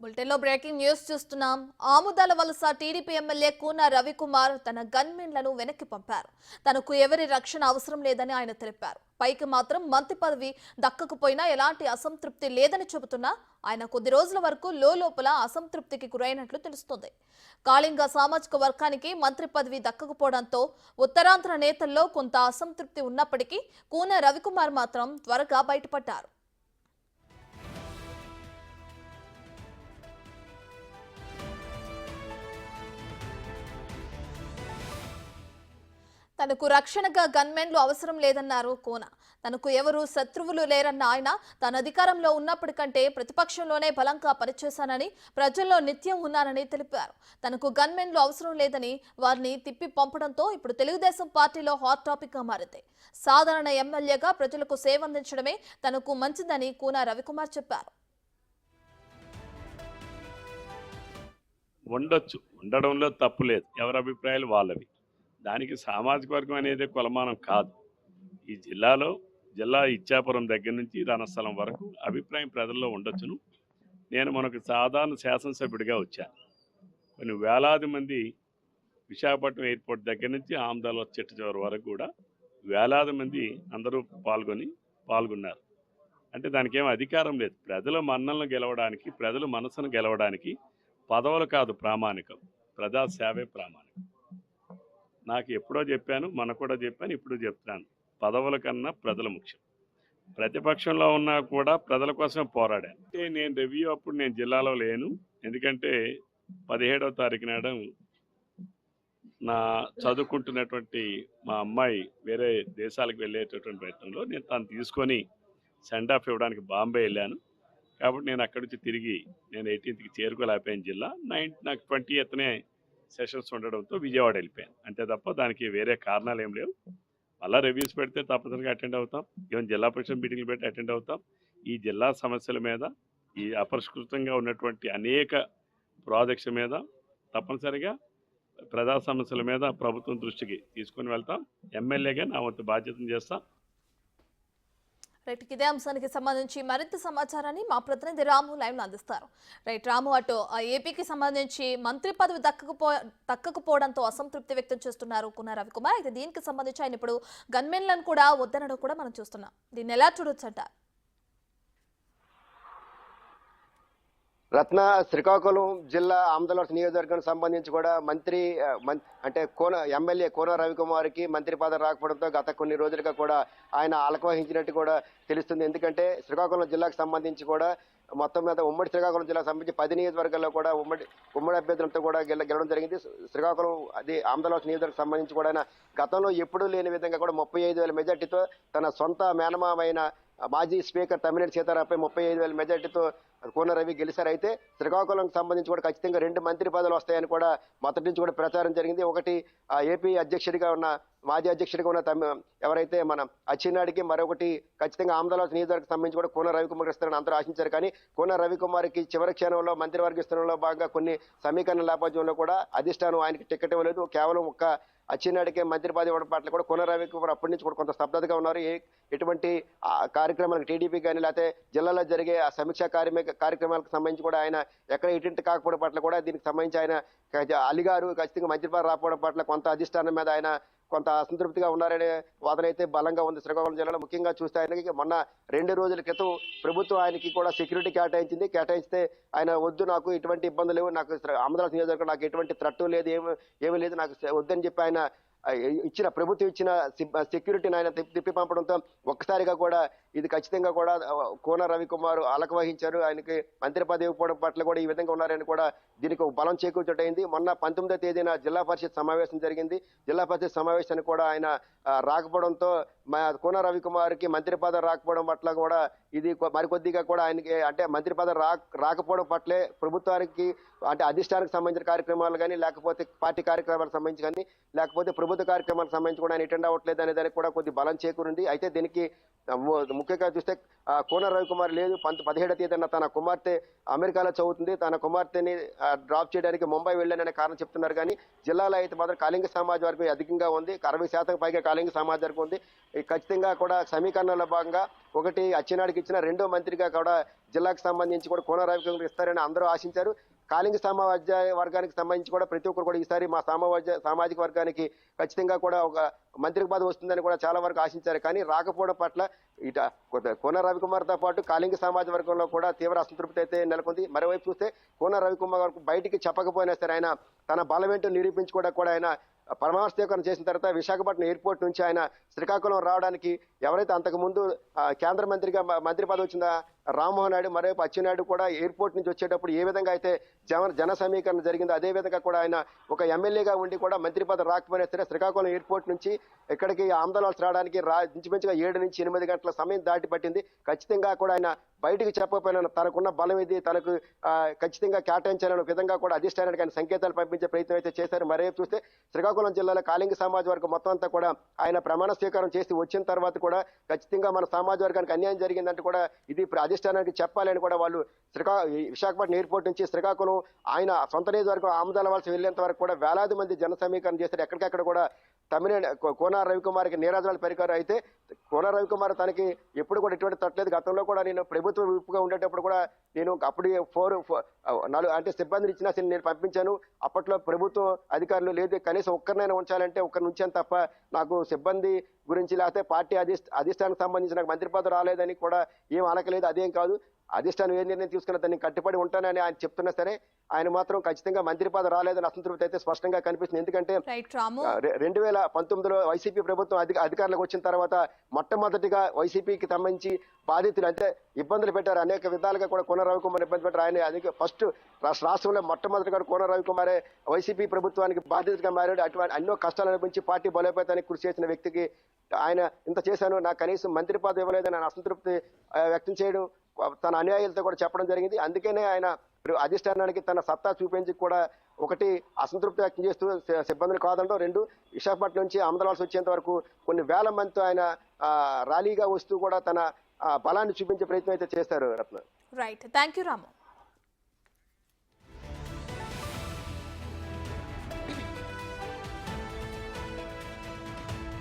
బులెటిన్లో breaking news చూస్తున్నాం. ఆముదాల వలస టీడీపీ ఎమ్మెల్యే కూన రవికుమార్ తన గన్మెన్లను వెనక్కి పంపారు. తనకు ఎవరి రక్షణ అవసరం లేదని ఆయన తెలిపారు. పైకి మాత్రం మంత్రి పదవి దక్కకపోయినా ఎలాంటి అసంతృప్తి లేదని చెబుతున్నా ఆయన కొద్ది రోజుల వరకు లోపల అసంతృప్తికి గురైనట్లు తెలుస్తోంది. కాళింగ సామాజిక వర్గానికి మంత్రి పదవి దక్కకపోవడంతో ఉత్తరాంధ్ర నేతల్లో కొంత అసంతృప్తి ఉన్నప్పటికీ కూన రవికుమార్ మాత్రం త్వరగా బయటపడ్డారు. తనకు రక్షణగా గన్మెన్లు అవసరం లేదన్నారు కోన. తనకు ఎవరు శత్రువులు లేరన్న ఆయన తన అధికారంలో ఉన్నప్పటికంటే ప్రతిపక్షంలోనే బలంగా పనిచేశానని ప్రజల్లో నిత్యం ఉన్నానని తెలిపారు. తనకు గన్మెన్లు అవసరం లేదని వారిని తిప్పి పంపడంతో ఇప్పుడు తెలుగుదేశం పార్టీలో హాట్ టాపిక్గా మారింది. సాధారణ ఎమ్మెల్యేగా ప్రజలకు సేవ అందించడమే తనకు మంచిదని కూన రవికుమార్ చెప్పారు. ఉండొచ్చు. ఉండడంలో తప్పు లేదు. ఎవరి అభిప్రాయాలు వాళ్ళవి. దానికి సామాజిక వర్గం అనేది కొలమానం కాదు. ఈ జిల్లాలో జిల్లా ఇచ్చాపురం దగ్గర నుంచి రణస్థలం వరకు అభిప్రాయం ప్రజల్లో ఉండొచ్చును. నేను మనకు సాధారణ శాసనసభ్యుడిగా వచ్చాను కొన్ని వేలాది మంది విశాఖపట్నం ఎయిర్పోర్ట్ దగ్గర నుంచి ఆమ్దాలో చెట్టు చివరి వరకు కూడా వేలాది మంది అందరూ పాల్గొని పాల్గొన్నారు. అంటే దానికి ఏం అధికారం లేదు. ప్రజల మన్నలను గెలవడానికి ప్రజల మనసును గెలవడానికి పదవులు కాదు ప్రామాణికం. ప్రజాసేవే ప్రామాణికం. నాకు ఎప్పుడో చెప్పాను మన కూడా చెప్పాను ఇప్పుడు చెప్తాను పదవుల కన్నా ప్రజలు ముఖ్యం. ప్రతిపక్షంలో ఉన్నా కూడా ప్రజల కోసం పోరాడాను. అంటే నేను రివ్యూ అప్పుడు నేను జిల్లాలో లేను. ఎందుకంటే పదిహేడవ తారీఖు నాడు నా చదువుకుంటున్నటువంటి మా అమ్మాయి వేరే దేశాలకు వెళ్ళేటటువంటి ప్రయత్నంలో నేను తను తీసుకొని సెండ్ ఆఫ్ ఇవ్వడానికి బాంబే వెళ్ళాను. కాబట్టి నేను అక్కడి నుంచి తిరిగి నేను ఎయిటీన్త్కి చేరుకోలేకపోయాను జిల్లా. నైన్ నాకు ట్వంటీ ఎత్నే సెషన్స్ ఉండడంతో విజయవాడ వెళ్ళిపోయాను. అంతే తప్ప దానికి వేరే కారణాలు ఏం లేవు. మళ్ళీ రివ్యూస్ పెడితే తప్పనిసరిగా అటెండ్ అవుతాం. ఈవెన్ జిల్లా పరిషత్ మీటింగ్లు పెట్టి అటెండ్ అవుతాం. ఈ జిల్లా సమస్యల మీద ఈ అపరిష్కృతంగా ఉన్నటువంటి అనేక ప్రాజెక్ట్స్ మీద తప్పనిసరిగా ప్రజా సమస్యల మీద ప్రభుత్వం దృష్టికి తీసుకొని వెళ్తాం. ఎమ్మెల్యేగా నా వంతు బాధ్యతను చేస్తాం. రైట్ ఇదే అంశానికి సంబంధించి మరింత సమాచారాన్ని మా ప్రతినిధి రాము లైవ్ అందిస్తారు. రైట్ రాము అటు ఏపీకి సంబంధించి మంత్రి పదవి దక్కకపో దక్కకపోవడంతో అసంతృప్తి వ్యక్తం చేస్తున్నారు కున్న రవికుమార్. అయితే దీనికి సంబంధించి ఆయన ఇప్పుడు గన్మెన్లను కూడా వద్దనడం కూడా మనం చూస్తున్నాం. దీన్ని ఎలా చూడొచ్చు అంటారు? రత్న శ్రీకాకుళం జిల్లా ఆమదలవలస నియోజకవర్గానికి సంబంధించి కూడా మంత్రి మం- అంటే కోన ఎమ్మెల్యే కోన రవికుమార్కి మంత్రి పదవి రాకపోవడంతో గత కొన్ని రోజులుగా కూడా ఆయన ఆలకవహించినట్టు కూడా తెలుస్తుంది. ఎందుకంటే శ్రీకాకుళం జిల్లాకు సంబంధించి కూడా మొత్తం మీద ఉమ్మడి శ్రీకాకుళం జిల్లాకు సంబంధించి పది నియోజకవర్గాల్లో కూడా ఉమ్మడి ఉమ్మడి అభ్యర్థులతో కూడా గెల గెలవడం జరిగింది. శ్రీకాకుళం అది ఆమదలవలస నియోజకవర్గం సంబంధించి కూడా ఆయన గతంలో ఎప్పుడూ లేని విధంగా కూడా ముప్పై ఐదు వేల మెజార్టీతో తన సొంత మేనమామైన మాజీ స్పీకర్ తమ్మినేని సీతారాంపై ముప్పై ఐదు వేల మెజార్టీతో కోన రవి గెలిచారు అయితే శ్రీకాకుళంకి సంబంధించి కూడా ఖచ్చితంగా రెండు మంత్రి పదవులు వస్తాయని కూడా మొదటి నుంచి కూడా ప్రచారం జరిగింది. ఒకటి ఆ, ఏపీ అధ్యక్షుడిగా ఉన్న మాజీ అధ్యక్షుడిగా ఉన్న తమి ఎవరైతే మన అచ్చినాడికి మరొకటి ఖచ్చితంగా ఆంధ్రరాజ్ నియోజకవర్గం సంబంధించి కూడా కోన రవికుమార్ ఇస్తారని అందరూ ఆశించారు. కానీ కోన రవికుమార్కి చివరి క్షణంలో మంత్రివర్గ విస్తరణలో భాగంగా కొన్ని సమీకరణ నేపథ్యంలో కూడా అధిష్టానం ఆయనకి టికెట్ ఇవ్వలేదు. కేవలం ఒక్క అచ్చినాడికే మంత్రి పదవి ఇవ్వడం పట్ల కూడా కోన రవికుమార్ అప్పటి నుంచి కూడా కొంత స్తబ్దతగా ఉన్నారు. ఏ ఎటువంటి కార్యక్రమాలకు టీడీపీ కానీ లేకపోతే జిల్లాలో జరిగే ఆ సమీక్షా కార్యక్రమ కార్యక్రమాలకు సంబంధించి కూడా ఆయన ఎక్కడ ఎటువంటి కాకపోవడం పట్ల కూడా దీనికి సంబంధించి ఆయన అలిగారు. ఖచ్చితంగా మంత్రి పదవి రాకపోవడం పట్ల కొంత అధిష్టానం మీద ఆయన కొంత అసంతృప్తిగా ఉన్నారనే వాదన అయితే బలంగా ఉంది. శ్రీకాకుళం జిల్లాలో ముఖ్యంగా చూస్తే ఆయనకి మొన్న రెండు రోజుల క్రితం ప్రభుత్వం ఆయనకి కూడా సెక్యూరిటీ కేటాయించింది. కేటాయిస్తే ఆయన వద్దు నాకు ఎటువంటి ఇబ్బందులు లేవు నాకు ఆంధ్రప్రదేశ్ నియోజకవర్గం నాకు ఎటువంటి త్రట్టు లేదు ఏమి ఏమీ లేదు నాకు వద్దని చెప్పి ఆయన ఇచ్చిన ప్రభుత్వం ఇచ్చిన సెక్యూరిటీని ఆయన తిప్పి తిప్పి పంపడంతో ఒక్కసారిగా కూడా ఇది ఖచ్చితంగా కూడా కోన రవికుమార్ అలక వహించారు. ఆయనకి మంత్రి పదవి ఇవ్వడం పట్ల కూడా ఈ విధంగా ఉన్నారని కూడా దీనికి బలం చేకూర్చటైంది. మొన్న పంతొమ్మిదో తేదీన జిల్లా పరిషత్ సమావేశం జరిగింది. జిల్లా పరిషత్ సమావేశానికి కూడా ఆయన రాకపోవడంతో మా కోన రవికుమార్కి మంత్రి పదవి రాకపోవడం పట్ల కూడా ఇది మరికొద్దిగా కూడా ఆయనకి అంటే మంత్రి పదవి రా రాకపోవడం పట్లే ప్రభుత్వానికి అంటే అధిష్టానికి సంబంధించిన కార్యక్రమాలు కానీ లేకపోతే పార్టీ కార్యక్రమాలకు సంబంధించి కానీ లేకపోతే ప్రభుత్వ కార్యక్రమాలకు సంబంధించి కూడా ఆయన అటెండ్ అవ్వట్లేదు అనే దానికి కూడా కొద్ది బలం చేకూరింది. అయితే దీనికి ముఖ్యంగా చూస్తే కోన రవికుమార్ లేదు. పంత పదిహేడవ తేదీన తన కుమార్తె అమెరికాలో చదువుతుంది. తన కుమార్తెని డ్రాప్ చేయడానికి ముంబై వెళ్ళాననే కారణం చెప్తున్నారు. కానీ జిల్లాలో అయితే మాత్రం కాళింగ సమాజ వర్గం అధికంగా ఉంది. అరవై శాతం పైగా కాళింగ సమాజ వర్గం ఉంది. ఖచ్చితంగా కూడా సమీకరణలో భాగంగా ఒకటి అచ్చినాడికి ఇచ్చిన రెండో మంత్రిగా కూడా జిల్లాకు సంబంధించి కూడా కోన రవికుమార్ ఇస్తారని అందరూ ఆశించారు. కాళింగ సామాజిక వర్గానికి సంబంధించి కూడా ప్రతి ఒక్కరు కూడా ఈసారి మా సామాజ్య సామాజిక వర్గానికి ఖచ్చితంగా కూడా ఒక మంత్రి పదవి వస్తుందని కూడా చాలా వరకు ఆశించారు. కానీ రాకపోవడం పట్ల ఇట కోన రవికుమార్తో పాటు కాళింగ సమాజ వర్గంలో కూడా తీవ్ర అసంతృప్తి అయితే నెలకొంది. మరోవైపు చూస్తే కోన రవికుమార్ వరకు బయటికి చెప్పకపోయినా సరే ఆయన తన బలమేంటో నిరూపించుకోవడం కూడా ఆయన పరమావస్థీకరణ చేసిన తర్వాత విశాఖపట్నం ఎయిర్పోర్ట్ నుంచి ఆయన శ్రీకాకుళం రావడానికి ఎవరైతే అంతకుముందు కేంద్ర మంత్రిగా మంత్రి పదవి వచ్చిందా? రామ్మోహన్ నాయుడు మరోవైపు అచ్చెన్నాయుడు కూడా ఎయిర్పోర్ట్ నుంచి వచ్చేటప్పుడు ఏ విధంగా అయితే జన జన సమీకరణ జరిగిందో అదే విధంగా కూడా ఆయన ఒక ఎమ్మెల్యేగా ఉండి కూడా మంత్రి పదవి రాకపోయినా సరే శ్రీకాకుళం ఎయిర్పోర్ట్ నుంచి ఇక్కడికి ఆందోళన రావడానికి రా ఇంచుమించుగా ఏడు నుంచి ఎనిమిది గంటల సమయం దాటి పట్టింది ఖచ్చితంగా కూడా ఆయన బయటకు చెప్పకపోయినా తనకున్న బలం ఇది తనకు ఖచ్చితంగా కేటాయించాలనే విధంగా కూడా అధిష్టానానికి ఆయన సంకేతాలు పంపించే ప్రయత్నం అయితే చేశారు. మరేపు చూస్తే శ్రీకాకుళం జిల్లాలో కాళింగ సమాజ వర్గం మొత్తం అంతా కూడా ఆయన ప్రమాణ స్వీకారం చేసి వచ్చిన తర్వాత కూడా ఖచ్చితంగా మన సమాజ వర్గానికి అన్యాయం జరిగిందంటే కూడా ఇది అధిష్టానం అధిష్టానానికి చెప్పాలని కూడా వాళ్ళు శ్రీకా విశాఖపట్నం ఎయిర్పోర్ట్ నుంచి శ్రీకాకుళం ఆయన సొంత నియోజకవర్గం ఆమదాల వలస వెళ్ళేంత వరకు కూడా వేలాది మంది జన సమీకరణ చేశారు. ఎక్కడికక్కడ కూడా తమిళ కోన రవికుమార్కి నీరాజనాలు పరికారం అయితే కోన రవికుమార్ తనకి ఎప్పుడు కూడా ఎటువంటి తట్టలేదు గతంలో కూడా నేను ప్రభుత్వ విప్పుగా ఉండేటప్పుడు కూడా నేను అప్పుడు ఫోర్ నాలుగు అంటే సిబ్బందిని ఇచ్చినా సరే నేను పంపించాను. అప్పట్లో ప్రభుత్వం అధికారులు లేదు. కనీసం ఒక్కరినైనా ఉంచాలంటే ఒక్కరిని ఉంచాను తప్ప నాకు సిబ్బంది గురించి లేకపోతే పార్టీ అధిష్ట అధిష్టానికి సంబంధించి నాకు మంత్రి పదవి రాలేదని కూడా ఏం అనకలేదు. అదేం కాదు. అధిష్టానం ఏ నిర్ణయం తీసుకున్నా దాన్ని కట్టుబడి ఉంటానని ఆయన చెప్తున్నా సరే ఆయన మాత్రం ఖచ్చితంగా మంత్రి పదవి రాలేదని అసంతృప్తి అయితే స్పష్టంగా కనిపిస్తుంది. ఎందుకంటే రెండు వేల పంతొమ్మిదిలో వైసీపీ ప్రభుత్వం అధిక అధికారంలోకి వచ్చిన తర్వాత మొట్టమొదటిగా వైసీపీకి సంబంధించి బాధితులు అంటే ఇబ్బందులు పెట్టారు. అనేక విధాలుగా కూడా కోన రవికుమార్ ఇబ్బంది పెట్టారు ఆయన అధిక ఫస్ట్ రాష్ట్ర రాష్ట్రంలో మొట్టమొదటిగా కోన రవికుమారే వైసీపీ ప్రభుత్వానికి బాధితుడిగా మారాడు. అటువంటి ఎన్నో కష్టాలు అనిపించి పార్టీ బలోపేతానికి కృషి చేసిన వ్యక్తికి ఆయన ఇంత చేశాను. నాకు కనీసం మంత్రి పదవి ఇవ్వలేదని అసంతృప్తి వ్యక్తం చేయడం తన అనుయాయులతో కూడా చెప్పడం జరిగింది. అందుకనే ఆయన అధిష్టానానికి తన సత్తా చూపించి కూడా ఒకటి అసంతృప్తి వ్యక్తం చేస్తూ సిబ్బందిని కాదంటూ రెండు విశాఖపట్నం నుంచి అమదలాల్సి వచ్చేంత వరకు కొన్ని వేల మందితో ఆయన ర్యాలీగా వస్తూ కూడా తన బలాన్ని చూపించే ప్రయత్నం అయితే చేస్తారు Ratna. Right thank you Ramu